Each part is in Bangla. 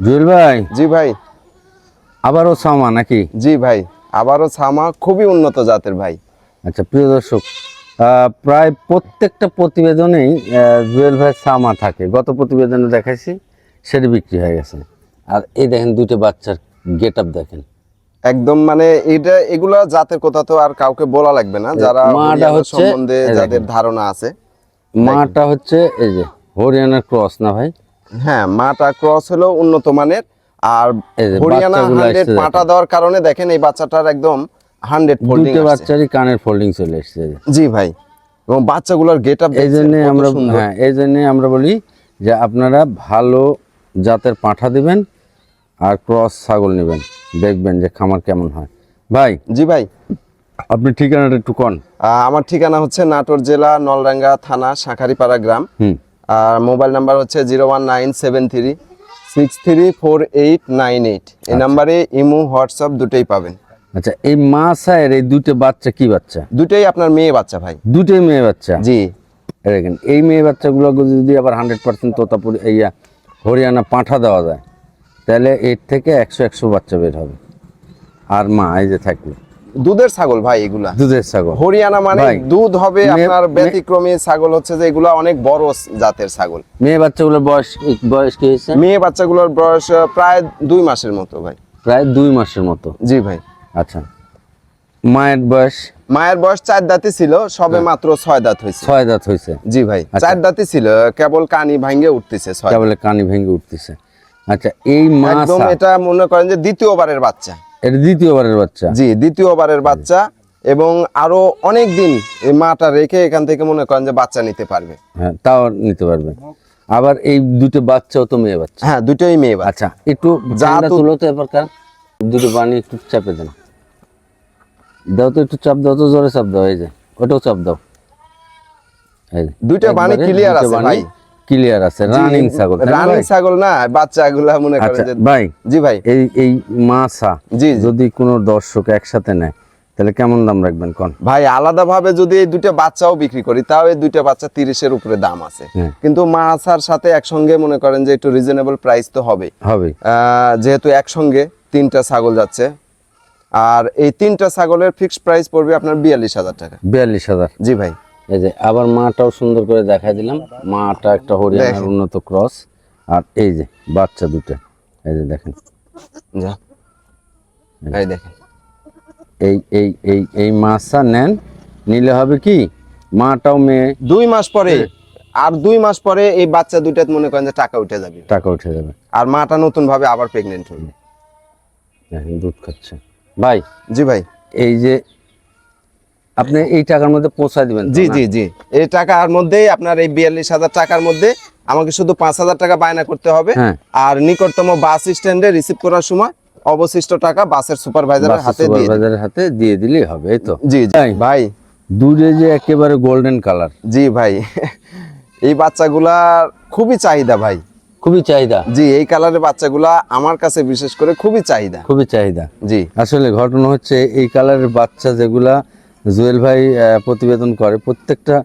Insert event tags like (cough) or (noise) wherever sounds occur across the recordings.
জুয়েল ভাই? জি ভাই। আবারও সামা নাকি? জি ভাই আবারও ছামা খুবই উন্নত জাতের ভাই। আচ্ছা প্রিয় দর্শক প্রায় প্রত্যেকটা প্রতিবেদনেই জুয়েল ভাই সামা থাকে। গত প্রতিবেদনে দেখাইছি সেটা বিক্রি হয়ে গেছে। আর এই দেখেন দুটো বাচ্চার গেট আপ দেখেন। একদম মানে এটা এগুলা জাতের কথা তো আর কাউকে বলা লাগবে না। যারা মাটা হচ্ছে- সম্বন্ধে যাদের ধারণা আছে। মাটা হচ্ছে এই যে হরিয়ানার ক্রস না ভাই? হ্যাঁ মাটা ক্রস হলো উন্নত মানের। আর এই হরিয়ানা হান্ড্রেড পাটা দেওয়ার কারণে দেখেন এই বাচ্চাটার একদম হান্ড্রেড ফোল্ডিং বাচ্চারই কানের ফোল্ডিং চলে এসছে। জি ভাই এবং বাচ্চাগুলোর গেট আপ এই জন্যে আমরা হ্যাঁ এই জন্যে আমরা বলি যে আপনারা ভালো জাতের পাঠা দিবেন আর ক্রস ছাগল নেবেন। দেখবেন যে খামার কেমন হয়। ভাই জি ভাই। আপনি ঠিকানাটা একটু কন। আমার ঠিকানা হচ্ছে নাটোর জেলা নলডাঙ্গা থানা শাঁখারিপাড়া গ্রাম। হুম। আর মোবাইল নাম্বার হচ্ছে zero one nine seven three six three four eight nine eight. এই নাম্বারে ইমো হোয়াটসঅ্যাপ দুটোই পাবেন। আচ্ছা এই মা সায়ের এই দুটো বাচ্চা কি বাচ্চা? দুটোই আপনার মেয়ে বাচ্চা ভাই। দুটোই মেয়ে বাচ্চা? জি। দেখেন এই মেয়ে বাচ্চাগুলো যদি আবার হান্ড্রেড পার্সেন্ট তোতাপুরি ইয়া হরিয়ানা পাঁঠা দেওয়া যায় তাহলে এর থেকে একশো একশো বাচ্চা বের হবে। আর মা এই যে থাকবে দুধের ছাগল ভাই এগুলা। দুধের ছাগল। হরিয়ানা মানে দুধ হবে আপনার ব্যতিক্রমী ছাগল হচ্ছে যে এগুলা অনেক বড় জাতের ছাগল। মেয়ে বাচ্চাগুলোর বয়স বয়স কি হয়েছে? মেয়ে বাচ্চাগুলোর বয়স প্রায় দুই মাসের মতো ভাই। প্রায় দুই মাসের মতো? জি ভাই। আচ্ছা। মায়ের বয়স? মায়ের বয়স চার দাঁতই ছিল সবে মাত্র ছয় দাঁত হয়েছে। ছয় দাঁত হয়েছে? জি ভাই আচ্ছা। চার দাঁতই ছিল কেবল কানি ভাঙ্গে উঠতেছে কেবলে কানি ভেঙে উঠতেছে। আচ্ছা এই মা একদম এটা মনে করেন যে দ্বিতীয়বারের বাচ্চা। এটা দ্বিতীয়বারের বাচ্চা। জি দ্বিতীয়বারের বাচ্চা এবং আরও অনেক দিন এই মাটা রেখে এখান থেকে মনে করেন যে বাচ্চা নিতে পারবে। হ্যাঁ তাও নিতে পারবে। আবার এই দুটো বাচ্চাও তো মেয়ে বাচ্চা। হ্যাঁ দুটোই মেয়ে বাচ্চা। আচ্ছা একটু তো- তুলো তো দুটো বানি একটু চাপে দেন। দাও তো একটু চাপ দাও তো জোরে চাপ দাও এই যে ওটাও চাপ দাও। দুইটা clear দুটো আছে ভাই। ক্লিয়ার আছে রানিং ছাগল রানিং ছাগল না বাচ্চাগুলা মনে করেন আচ্ছা যে ভাই জি ভাই। এই এই মাছা জি জি। যদি কোনো দর্শক একসাথে নেয় তাহলে কেমন দাম রাখবেন কোন? ভাই আলাদা ভাবে যদি এই দুইটা বাচ্চাও বিক্রি করি তাও এই দুইটা বাচ্চা তিরিশের উপরে দাম আছে। হ্যাঁ। কিন্তু মাছার সাথে একসঙ্গে মনে করেন যে একটু রিজনেবল প্রাইস তো হবে। হবে। যেহেতু একসঙ্গে তিনটা ছাগল যাচ্ছে আর এই তিনটা ছাগলের ফিক্সড প্রাইস পড়বে আপনার বিয়াল্লিশ হাজার টাকা। বিয়াল্লিশ হাজার। জি ভাই। এই যে আবার মাটাও সুন্দর করে দেখা দিলাম। মাটা একটা হরিয়ানার উন্নত ক্রস। আর এই যে বাচ্চা দুটো। এই যে দেখেন। যা। এই দেখেন। এই এই এই এই মাছটা নেন। নিলে হবে কি? মাটাও মেয়ে। দুই মাস পরে আর দুই মাস পরে এই বাচ্চা দুইটাতে মনে করেন যে টাকা উঠে যাবে। টাকা উঠে যাবে। আর মাটা নতুন ভাবে আবার প্রেগনেন্ট হবে দেখেন দুধ খাচ্ছে। ভাই জি ভাই। এই যে আপনি এই টাকার মধ্যে পৌঁছায় দিবেন জি জি জি। এই টাকার মধ্যেই আপনার এই বিয়াল্লিশ হাজার টাকার মধ্যে আমাকে শুধু পাঁচ হাজার টাকা বায়না করতে হবে। হ্যাঁ। আর নিকটতম বাস স্ট্যান্ডে রিসিভ করার সময় অবশিষ্ট টাকা বাসের সুপারভাইজারের হাতে সুপারভাইজারের হাতে দিয়ে দিলেই হবে এই তো। জি জি। ভাই। দুধে যে একেবারে গোল্ডেন কালার জি ভাই। এই বাচ্চাগুলার খুবই চাহিদা ভাই। খুবই চাহিদা। জি এই কালারের বাচ্চাগুলা আমার কাছে বিশেষ করে খুবই চাহিদা। খুবই চাহিদা। জি। আসলে ঘটনা হচ্ছে এই কালারের বাচ্চা যেগুলা জুয়েল ভাই প্রতিবেদন করে। প্রত্যেকটা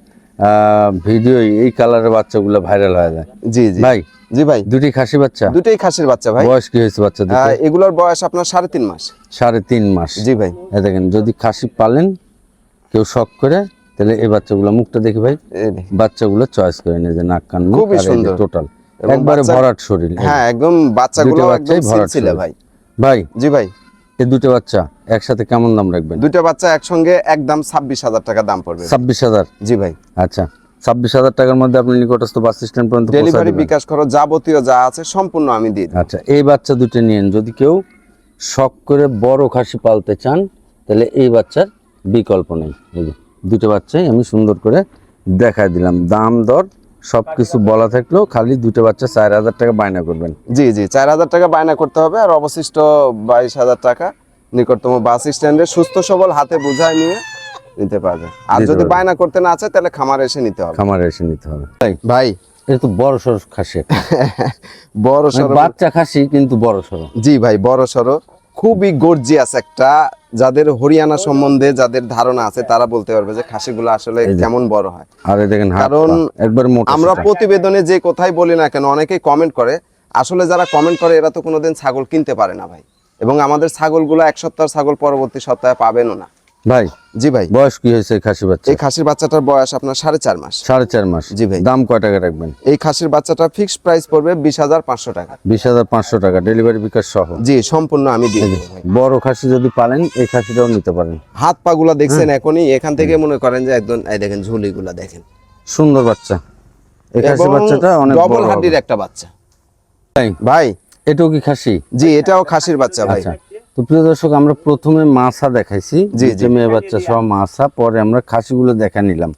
ভিডিওই এই কালারের বাচ্চাগুলো ভাইরাল হয়ে যায়। জি জি। ভাই জি ভাই। দুটি খাসি বাচ্চা? দুটোই খাসির বাচ্চা ভাই। বয়স কি হয়েছে বাচ্চা এগুলোর বয়স আপনার সাড়ে তিন মাস। সাড়ে তিন মাস। জি ভাই। দেখেন যদি খাসি পালেন কেউ শখ করে তাহলে এই বাচ্চাগুলো মুখটা দেখি ভাই। বাচ্চাগুলো চয়েস করে নিয়ে যে নাক কান খুবই সুন্দর। টোটাল একবারে ভরাট শরীর। হ্যাঁ একদম বাচ্চাগুলো একদম ভরাট ছিল ভাই। ভাই জি ভাই। এই দুটো বাচ্চা একসাথে কেমন দাম রাখবেন? দুইটা বাচ্চা একসঙ্গে একদম ছাব্বিশ হাজার টাকা দাম পড়বে। ছাব্বিশ হাজার? জি ভাই। আচ্ছা ছাব্বিশ হাজার টাকার মধ্যে আপনি নিকটস্থ বাস স্ট্যান্ড পর্যন্ত ডেলিভারি বিকাশ খরচ যাবতীয় যা আছে সম্পূর্ণ আমি দিই আচ্ছা এই বাচ্চা দুটো নিয়েন যদি কেউ শখ করে বড় খাসি পালতে চান তাহলে এই বাচ্চার বিকল্প নেই। দুটো বাচ্চাই আমি সুন্দর করে দেখাই দিলাম। দাম দর সব কিছু বলা থাকলেও খালি দুটো বাচ্চা চার হাজার টাকা বায়না করবেন। জি জি চার হাজার টাকা বায়না করতে হবে আর অবশিষ্ট বাইশ হাজার টাকা নিকটতম বাস স্ট্যান্ডে সুস্থ সবল হাতে বোঝায় নিয়ে নিতে পারবে। আর যদি বায়না করতে না আছে তাহলে খামারে এসে নিতে হবে। খামারে এসে নিতে হবে। তাই ভাই। এটা তো বড় সড়ো খাসি। (laughs) বড় মানে সড়ো বাচ্চা খাসি কিন্তু বড় সড়ো। জি ভাই বড় সড়ো। খুবই গর্জিয়াস একটা যাদের হরিয়ানা সম্বন্ধে যাদের ধারণা আছে তারা বলতে পারবে যে খাসিগুলো আসলে কেমন বড় হয়। আর দেখেন কারণ একবার আমরা প্রতিবেদনে যে কোথায় বলি না কেন অনেকেই কমেন্ট করে। আসলে যারা কমেন্ট করে এরা তো কোনোদিন ছাগল কিনতে পারে না ভাই। এবং আমাদের ছাগলগুলো এক সপ্তাহ ছাগল পরবর্তী সপ্তাহে পাবেনও না। ভাই জি ভাই। বয়স কি হয়েছে খাসির বাচ্চা? এই খাসির বাচ্চাটার বয়স আপনার সাড়ে চার মাস। সাড়ে চার মাস। জি ভাই। দাম কয় টাকা রাখবেন? এই খাসির বাচ্চাটা ফিক্সড প্রাইস পড়বে বিশ হাজার পাঁচশো টাকা। বিশ হাজার পাঁচশো টাকা ডেলিভারি বিকাশ সহ। জি সম্পূর্ণ আমি দিয়ে। বড় খাসি যদি পালেন এই খাসিটাও নিতে পারেন। হাত পা গুলা দেখছেন এখনই এখান থেকে মনে করেন যে একদম এই দেখেন ঝুলিগুলা দেখেন। সুন্দর বাচ্চা। এই খাসি বাচ্চাটা অনেক ডবল হাড্ডির একটা বাচ্চা। ভাই, ভাই। এটাও কি খাসি? জি এটাও খাসির বাচ্চা ভাই। আচ্ছা। তো প্রিয় দর্শক আমরা প্রথমে মাছা দেখাইছি যে মেয়ে বাচ্চা সহ মাছা পরে আমরা খাসিগুলো দেখা নিলাম।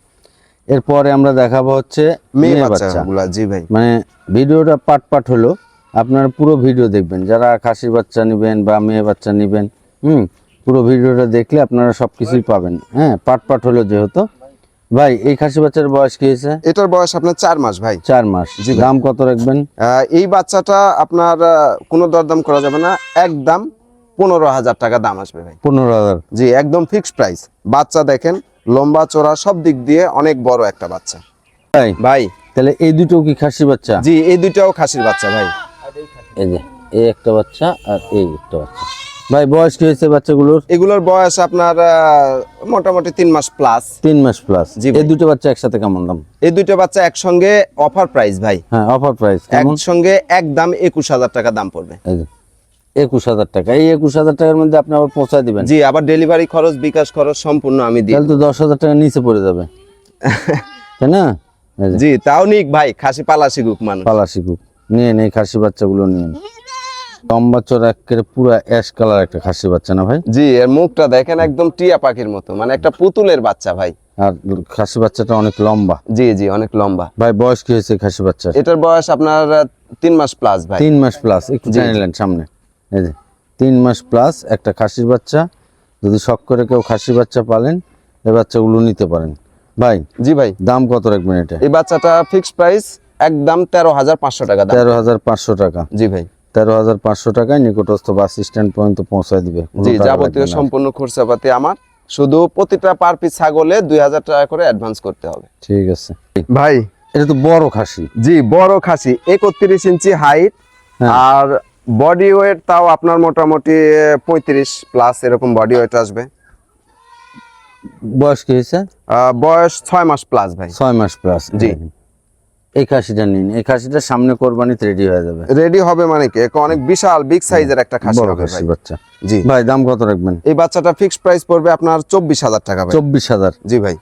এরপরে আমরা দেখাবো হচ্ছে মেয়ে বাচ্চা জি ভাই। মানে ভিডিওটা পাট পাট হলো আপনারা পুরো ভিডিও দেখবেন। যারা খাসি বাচ্চা নেবেন বা মেয়ে বাচ্চা নেবেন হুম পুরো ভিডিওটা দেখলে আপনারা সব কিছুই পাবেন। হ্যাঁ পাট পাট হলো যেহেতু। ভাই এই খাসি বাচ্চার বয়স কি হয়েছে? এটার বয়স আপনার চার মাস ভাই। চার মাস। দাম কত রাখবেন? এই বাচ্চাটা আপনার কোনো দরদাম করা যাবে না একদম পনেরো হাজার টাকা দাম আসবে ভাই। পনেরো হাজার। জি একদম ফিক্সড প্রাইস বাচ্চা দেখেন লম্বা চড়া সব দিক দিয়ে অনেক বড় একটা বাচ্চা। ভাই ভাই। তাহলে এই দুটো কি খাসি বাচ্চা? জি এই দুইটাও খাসির বাচ্চা ভাই। এই যে এই একটা বাচ্চা আর এই একটা বাচ্চা। ভাই বয়স কি হয়েছে বাচ্চাগুলোর? এগুলোর বয়স আপনার মোটামুটি তিন মাস প্লাস তিন মাস প্লাস জি এই দুটো বাচ্চা একসাথে কেমন দাম? এই দুটো বাচ্চা একসঙ্গে অফার প্রাইস ভাই। হ্যাঁ অফার প্রাইস একসঙ্গে একদম একুশ হাজার টাকা দাম পড়বে। একুশ হাজার টাকা। এই একুশ হাজার টাকার মধ্যে আপনি আবার পৌঁছায় দিবেন। জি আবার ডেলিভারি খরচ বিকাশ খরচ সম্পূর্ণ আমি দিই তাহলে তো দশ হাজার টাকা নিচে পড়ে যাবে। (laughs) তাই না? জি তাও নিক ভাই খাসি পালা শিখুক মানুষ। পালা শিখুক নিয়ে নেই খাসি বাচ্চাগুলো নিয়ে লম্বা চড়া একেবারে পুরো অ্যাশ কালার একটা খাসি বাচ্চা না ভাই? জি এর মুখটা দেখেন একদম টিয়া পাখির মতো মানে একটা পুতুলের বাচ্চা ভাই। আর খাসি বাচ্চাটা অনেক লম্বা। জি জি অনেক লম্বা। ভাই বয়স কি হয়েছে খাসি বাচ্চা এটার বয়স আপনার তিন মাস প্লাস ভাই। তিন মাস প্লাস একটু জি। জানিলেন সামনে। এই যে তিন মাস প্লাস একটা খাসির বাচ্চা যদি শখ করে কেউ খাসি বাচ্চা পালেন এই বাচ্চাগুলো নিতে পারেন। ভাই জি ভাই। দাম কত রাখবেন এটা? এই বাচ্চাটা ফিক্সড প্রাইস একদম তেরো হাজার পাঁচশো টাকা তেরো হাজার পাঁচশো টাকা। জি ভাই। তেরো হাজার পাঁচশো টাকায় নিকটস্থ বাস স্ট্যান্ড পর্যন্ত পৌঁছায় দিবে জি যাবতীয় সম্পূর্ণ খরচাপাতি আমার শুধু প্রতিটা পার পিস ছাগলে দুই হাজার টাকা করে অ্যাডভান্স করতে হবে। ঠিক আছে। ভাই। এটা তো বড় খাসি। জি বড় খাসি একত্রিশ ইঞ্চি হাইট হ্যাঁ। আর বডি ওয়েট তাও আপনার মোটামুটি পঁয়ত্রিশ প্লাস এরকম বডি ওয়েট আসবে। বয়স কি হয়েছে? বয়স ছয় মাস প্লাস ভাই। ছয় মাস প্লাস জি। এই খাসিটা নিন এই খাসিটা সামনে কোরবানিতে রেডি হয়ে যাবে। রেডি হবে মানে কি? অনেক বিশাল বিগ সাইজের একটা খাসি হবে ভাই। বাচ্চা। জি। ভাই দাম কত রাখবেন? এই বাচ্চাটা ফিক্সড প্রাইস পড়বে আপনার চব্বিশ হাজার টাকা ভাই। চব্বিশ হাজার। জি ভাই।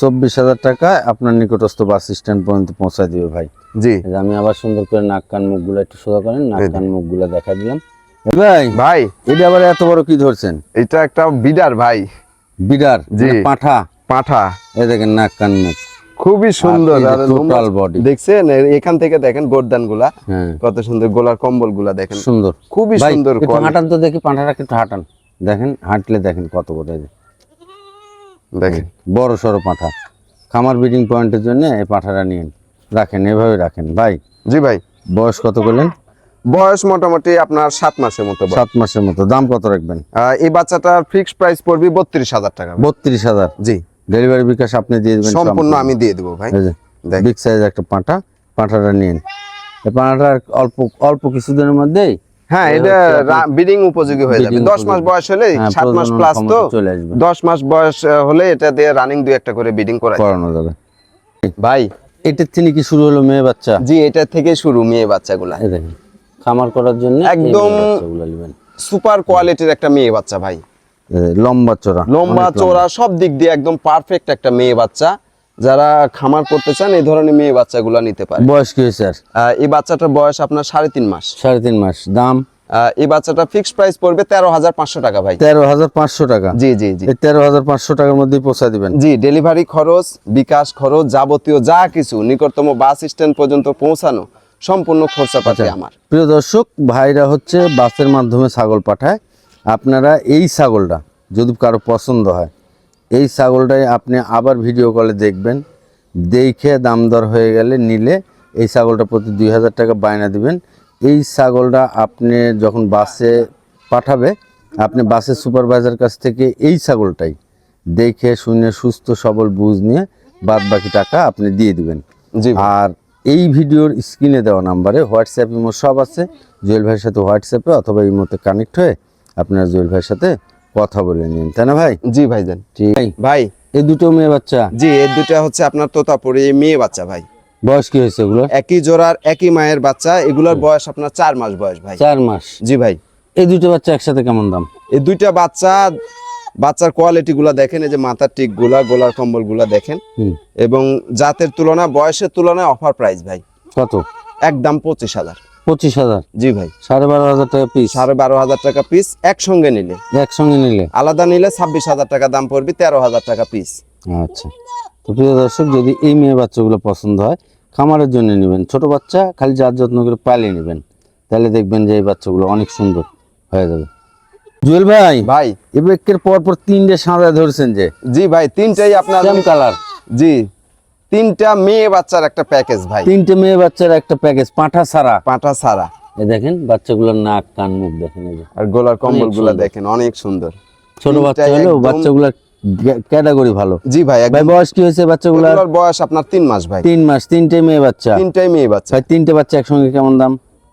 চব্বিশ হাজার টাকায় আপনার নিকটস্থ বাস স্ট্যান্ড পর্যন্ত পৌঁছায় দিবে ভাই। জি। আমি আবার সুন্দর করে নাক কান মুখগুলো একটু সোজা করেন নাক। কান মুখগুলো দেখা দিলাম। ভাই ভাই। এটা আবার এত বড় কি ধরছেন? এটা একটা বিডার ভাই। বিডার জি। মানে পাঠা। পাঠা। এই দেখেন নাক কান মুখ। খুবই সুন্দর। আর টোটাল বডি দেখছেন এখান থেকে দেখেন গোরদানগুলা হ্যাঁ। কত সুন্দর গোলার কম্বলগুলা দেখেন। সুন্দর। খুবই সুন্দর হাঁটান তো দেখি পাঁঠাটা একটু হাঁটান। দেখেন হাঁটলে দেখেন কত বড়। দেখেন বড় সড়ো পাঁঠা। খামার ব্রিডিং পয়েন্টের জন্য এই পাঁঠাটা নিন রাখেন এভাবে রাখেন। ভাই জি ভাই। বয়স কত করলেন? বয়স মোটামুটি আপনার সাত মাসের মতো সাত মাসের মতো। দাম কত রাখবেন? এই বাচ্চাটার ফিক্সড প্রাইস পড়বে বত্রিশ হাজার টাকা। বত্রিশ হাজার? জি। ডেলিভারি বিকাশ আপনি দিয়ে দেবেন সম্পূর্ণ আমি দিয়ে দেবো ভাই। বিগ সাইজ একটা পাঁঠা। পাঁঠাটা নিন এই পাঁঠাটা অল্প অল্প কিছুদিনের মধ্যেই হ্যাঁ এটা বিডিং উপযোগী হয়ে যাবে। breeding দশ মাস বয়স হলে হ্যাঁ, সাত মাস প্লাস তো। ক্ষমতা চলে আসবে। দশ মাস বয়স হলে এটা দিয়ে রানিং দুই একটা করে বিডিং করা করানো যাবে। ভাই এটার থেকে কি শুরু হলো মেয়ে বাচ্চা? জি এটা থেকে শুরু মেয়ে বাচ্চাগুলা। খামার করার জন্য একদম- সুপার কোয়ালিটির একটা মেয়ে বাচ্চা ভাই। লম্বা চড়া লম্বা অনেক সব দিক দিয়ে একদম পারফেক্ট একটা মেয়ে বাচ্চা। যারা খামার করতে চান এই ধরনের মেয়ে বাচ্চাগুলো নিতে পারে। বয়স কি আহ, এই বাচ্চাটার বয়স আপনার সাড়ে তিন মাস। সাড়ে তিন মাস। দাম? এই বাচ্চাটা ফিক্সড প্রাইস পড়বে তেরো হাজার পাঁচশো টাকা ভাই। তেরো হাজার পাঁচশো টাকা? জি জি জি। তেরো হাজার পাঁচশো টাকার মধ্যে পৌঁছা দিবেন। জি ডেলিভারি খরচ বিকাশ খরচ যাবতীয় যা কিছু নিকটতম বাস স্ট্যান্ড পর্যন্ত পৌঁছানো সম্পূর্ণ খরচা পাচ্ছে আমার। প্রিয় দর্শক ভাইরা হচ্ছে বাসের মাধ্যমে ছাগল পাঠায়। আপনারা এই ছাগলটা যদি কারও পছন্দ হয় এই ছাগলটাই আপনি আবার ভিডিও কলে দেখবেন। দেখে দাম দর হয়ে গেলে নিলে এই ছাগলটা প্রতি দুই হাজার টাকা বায়না দিবেন। এই ছাগলটা আপনি যখন বাসে পাঠাবে আপনি বাসের সুপারভাইজার কাছ থেকে এই ছাগলটাই দেখে শুনে সুস্থ সবল বুঝ নিয়ে বাদ বাকি টাকা আপনি দিয়ে দিবেন। আর এই ভিডিওর স্ক্রিনে দেওয়া নাম্বারে হোয়াটসঅ্যাপ ইমো সব আছে। জুয়েল ভাইয়ের সাথে হোয়াটসঅ্যাপে অথবা ইমোতে কানেক্ট হয়ে আপনারা জুয়েল ভাইয়ের সাথে কথা বলে নিন তাই না ভাই? জি ভাইজান। ঠিক। ভাই এই দুটো মেয়ে বাচ্চা? জি এর দুটো হচ্ছে আপনার তোতাপুরি মেয়ে বাচ্চা ভাই। বয়স কি হয়েছে এগুলো একই জোড়ার একই মায়ের বাচ্চা এগুলোর বয়স আপনার চার মাস বয়স ভাই। চার মাস। জি ভাই। এই দুটো বাচ্চা একসাথে কেমন দাম? এই দুইটা বাচ্চা বাচ্চার কোয়ালিটি গুলা দেখেন এই যে মাথার টিকগুলা গোলার কম্বলগুলা দেখেন এবং জাতের তুলনা বয়সের তুলনায় অফার প্রাইস ভাই। কত? একদম পঁচিশ হাজার। পঁচিশ হাজার। জি ভাই। সাড়ে বারো হাজার টাকা পিস সাড়ে বারো হাজার টাকা পিস একসঙ্গে নিলে। একসঙ্গে নিলে। আলাদা নিলে ছাব্বিশ হাজার টাকা দাম পড়বে তেরো হাজার টাকা পিস আচ্ছা। তো প্রিয় দর্শক যদি এই মেয়ে বাচ্চাগুলো পছন্দ হয় খামারের জন্য নেবেন। ছোট বাচ্চা খালি যার যত্ন করে পালিয়ে নেবেন। তাহলে দেখবেন যে এই বাচ্চাগুলো অনেক সুন্দর হয়ে যাবে। জুয়েল ভাই ভাই। এ বেকের পর পর তিনটে সাদা ধরছেন যে। জি ভাই তিনটাই আপনার কালার জি। তিনটা মেয়ে বাচ্চার একটা প্যাকেজ ভাই। তিনটে মেয়ে বাচ্চার একটা প্যাকেজ পাঁঠা সারা পাঁঠা সারা এ দেখেন বাচ্চাগুলোর নাক কান মুখ দেখেন এই যে। আর গোলার কম্বলগুলা দেখেন অনেক সুন্দর। ছোট বাচ্চা হলেও একদম- বাচ্চাগুলোর ক্যাটাগরি ভালো। জি ভাই একদম। ভাই বয়স কি হয়েছে বাচ্চাগুলোর? এগুলোর বয়স আপনার তিন মাস ভাই। তিন মাস তিনটে মেয়ে বাচ্চা। তিনটাই মেয়ে বাচ্চা। ভাই তিনটে বাচ্চা একসঙ্গে কেমন দাম?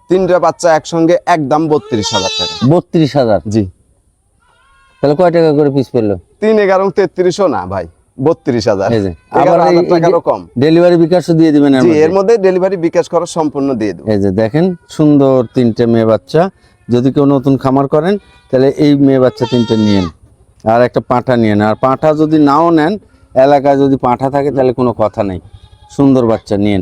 তিনটা বাচ্চা একসঙ্গে একদম বত্রিশ হাজার টাকা। বত্রিশ হাজার? জি। তাহলে কয় টাকা করে পিস পেল তিন এগারো তেত্রিশও না ভাই। বত্রিশ হাজার। আবার টাকারও কম। ডেলিভারি বিকাশও দিয়ে দিবেন এর মধ্যে। ডেলিভারি বিকাশ করা সম্পূর্ণ দিয়ে দেবো। এই যে দেখেন সুন্দর তিনটে মেয়ে বাচ্চা। যদি কেউ নতুন খামার করেন তাহলে এই মেয়ে বাচ্চা তিনটে নিয়েন। আর একটা পাঁঠা নিয়েন। আর পাঁঠা যদি নাও নেন এলাকায় যদি পাঁঠা থাকে তাহলে কোনো কথা নেই। সুন্দর বাচ্চা নিয়েন।